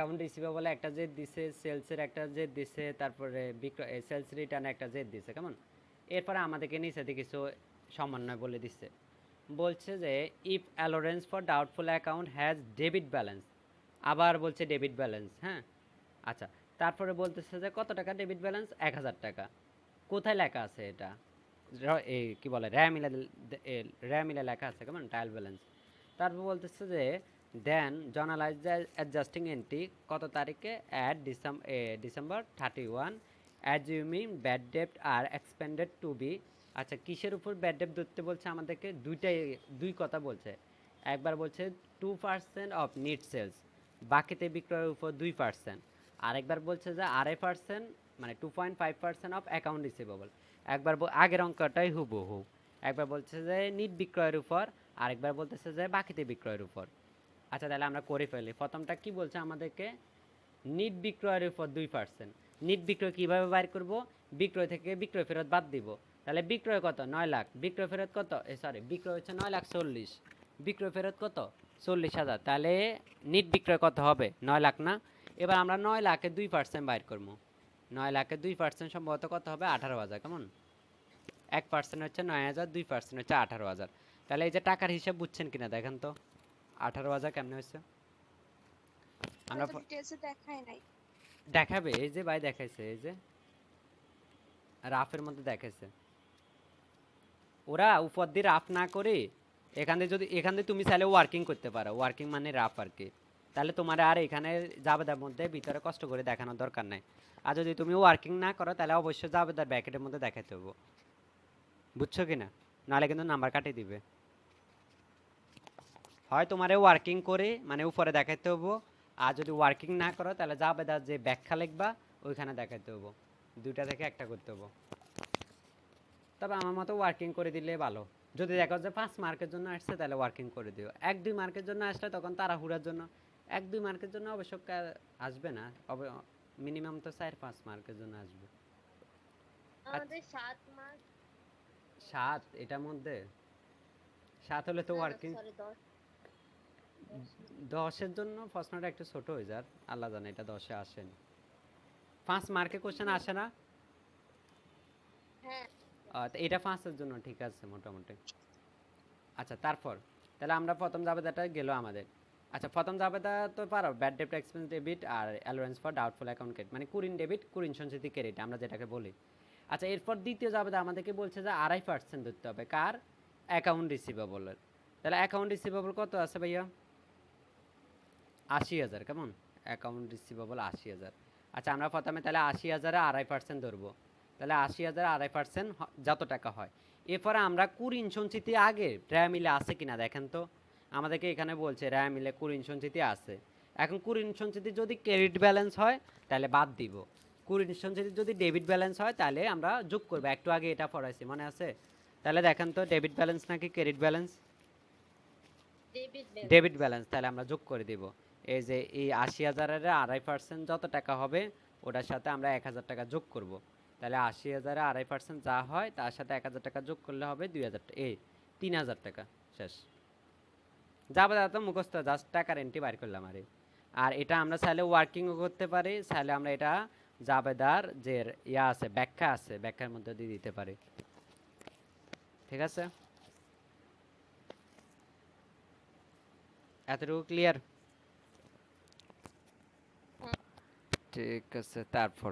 Account receivable একটা জেদ দিছে সেলসের একটা জেদ দিছে, তারপরে বিক্রয় সেলস রিটার্ন একটা জেদ দিছে, কেমন? এরপরে আমাদেরকে নিচে দিয়ে কিছু সমন্বয় বলে দিচ্ছে। বলছে যে if allowance for doubtful account has debit balance আবার বলছে ডেবিট ব্যালেন্স হ্যাঁ? আচ্ছা তারপরে বলতেছে যে, কত টাকা ডেবিট ব্যালেন্স এক হাজার টাকা। কোথায় লেখা আছে এটা? এই কি বলে র্যামিলে র্যামিলে লেখা আছে, কেমন? ট্রায়াল ব্যালেন্স তারপর বলতেছে যে দেন জর্নালাইজ অ্যাডজাস্টিং এন্ট্রি কত তারিখে? At December thirty one assuming bad ডেপ্ট R expended to be আচ্ছা কিসের উপর ব্যাড ডেপ্ট ধরতে বলছে আমাদেরকে? দুইটাই, দুই কথা বলছে। একবার বলছে two percent of net sales বাকিতে বিক্রয়ের উপর দুই পার্সেন্ট আরেকবার বলছে যে আড়াই পার্সেন্ট মানে two point five percent of account receivable একবার আগের অঙ্কটাই হুবহু। একবার বলছে যে নিট বিক্রয়ের উপর, আরেকবার বলতেছে যে বাকিতে বিক্রয়ের উপর। আচ্ছা তাহলে আমরা করে ফেলি। প্রথমটা কি বলছে আমাদেরকে? নিট বিক্রয়ের উপর দুই পার্সেন্ট নিট বিক্রয় কীভাবে বাইর করব? বিক্রয় থেকে বিক্রয় ফেরত বাদ দিব। তাহলে বিক্রয় কত? নয় লাখ। বিক্রয় ফেরত কত? এ সরি বিক্রয় হচ্ছে নয় লাখ চল্লিশ। বিক্রয় ফেরত কত? চল্লিশ হাজার। তাহলে নিট বিক্রয় কত হবে? নয় লাখ না? এবার আমরা নয় লাখে দুই পার্সেন্ট বাইর করব। নয় লাখে দুই পার্সেন্ট সম্ভবত কত হবে? আঠারো হাজার। কেমন? এক পার্সেন্ট হচ্ছে নয় হাজার, দুই পার্সেন্ট হচ্ছে আঠারো হাজার। তাহলে এই যে টাকার হিসাব বুঝছেন কিনা দেখেন তো? আঠারো হাজার কেমনে হয়েছে? আমরা দেখায় নাই। দেখাবে এই যে ভাই দেখাইছে এই যে। রাফের মধ্যে দেখাইছে। ওরা উপর দিয়ে রাফ না করে এখান থেকে যদি এখান থেকে তুমি চাইলে ওয়ার্কিং করতে পারো। ওয়ার্কিং মানে রাফ আর কি। তাহলে তোমার আর এখানে জাবেদার মধ্যে ভিতরে কষ্ট করে দেখানোর দরকার নাই। আর যদি তুমি ওয়ার্কিং না করো তাহলে অবশ্যই জাবেদার ব্যাকেটের মধ্যে দেখাতে হবে বুঝছ কি না নাহলে কিন্তু নাম্বার কাটিয়ে দিবে। হয় তোমারে ওয়ার্কিং করে মানে উপরে দেখাইতে হব আর যদি ওয়ার্কিং না করো তাহলে জাবেদার যে ব্যাখ্যা লিখবা ওইখানে দেখাইতে হব দুইটা থেকে একটা করতে হব তবে আমার মতো ওয়ার্কিং করে দিলে ভালো। যদি দেখো যে পাঁচ মার্কের জন্য আসছে তাহলে ওয়ার্কিং করে দিও। এক দুই মার্কের জন্য আসলে তখন তাড়াহুড়ার জন্য। এক দুই মার্কের জন্য অবশ্য আসবে না। মিনিমাম তো চার পাঁচ মার্কের জন্য আসবে। আমাদের সাত এটার মধ্যে? সাত হলে তো ওয়ার্কিং দশের জন্য প্রশ্নটা একটু ছোট হয়ে যার আল্লাহ জানে এটা দশে আসেনি পাঁচ মার্কে কোশ্চেন আসে না? হ্যাঁ। এটা পাঁচের জন্য ঠিক আছে মোটামুটি। আচ্ছা তারপর। তাহলে আমরা প্রথম জাবেদাটা গেল আমাদের। আচ্ছা প্রথম জাবেদা তো পারো ব্যাড ডেপ্ট expense debit R allowance for doubtful account credit মানে কুরিন ডেবিট কুরিন সঞ্চিতি ক্রেডিট আমরা যেটাকে বলি। আচ্ছা এরপর দ্বিতীয় জাবেদা আমাদেরকে বলছে যে আড়াই পার্সেন্ট ধরতে হবে। কার? অ্যাকাউন্ট রিসিভেবলের তাহলে অ্যাকাউন্ট রিসিভেবল কত আছে ভাইয়া? আশি হাজার কেমন? অ্যাকাউন্ট রিসিভেবল আশি হাজার। আচ্ছা আমরা প্রথমে তাহলে আশি হাজারে আড়াই পার্সেন্ট ধরবো। তাহলে আশি হাজার আড়াই পার্সেন্ট যত টাকা হয়। এরপরে আমরা কুরিন সঞ্চিতি আগে র্যা মিলে আছে কিনা দেখেন তো। আমাদেরকে এখানে বলছে র্যা মিলে কুরিন সঞ্চিতি আছে। এখন কুরিন সঞ্চিতি যদি ক্রেডিট ব্যালেন্স হয় তাহলে বাদ দিব। কুরিন সঞ্চিতি যদি ডেবিট ব্যালেন্স হয় তাহলে আমরা যোগ করব। একটু আগে এটা পড়াইছি মনে আছে? তাহলে দেখেন তো ডেবিট ব্যালেন্স নাকি ক্রেডিট ব্যালেন্স ডেবিট ব্যালেন্স তাহলে আমরা যোগ করে দিব। এই যে এই আশি হাজারের আড়াই পার্সেন্ট যত টাকা হবে, ওটার সাথে আমরা এক হাজার টাকা যোগ করব। তাহলে আশি হাজারে আড়াই পার্সেন্ট যা হয়, তার সাথে এক হাজার টাকা যোগ করলে হবে দুই হাজার এই তিন হাজার টাকা। শেষ। যাবে দাদা তো মুখস্থ জাস্ট টাকার এন্ট্রি বার করলাম আরে। আর এটা আমরা চাইলে ওয়ার্কিংও করতে পারি, চাইলে আমরা এটা জাবেদার যে ইয়া আছে, ব্যাখ্যা আছে, ব্যাখ্যার মধ্যে দিয়ে দিতে পারি। ঠিক আছে? এতটুকু ক্লিয়ার ঠিক আছে তারপর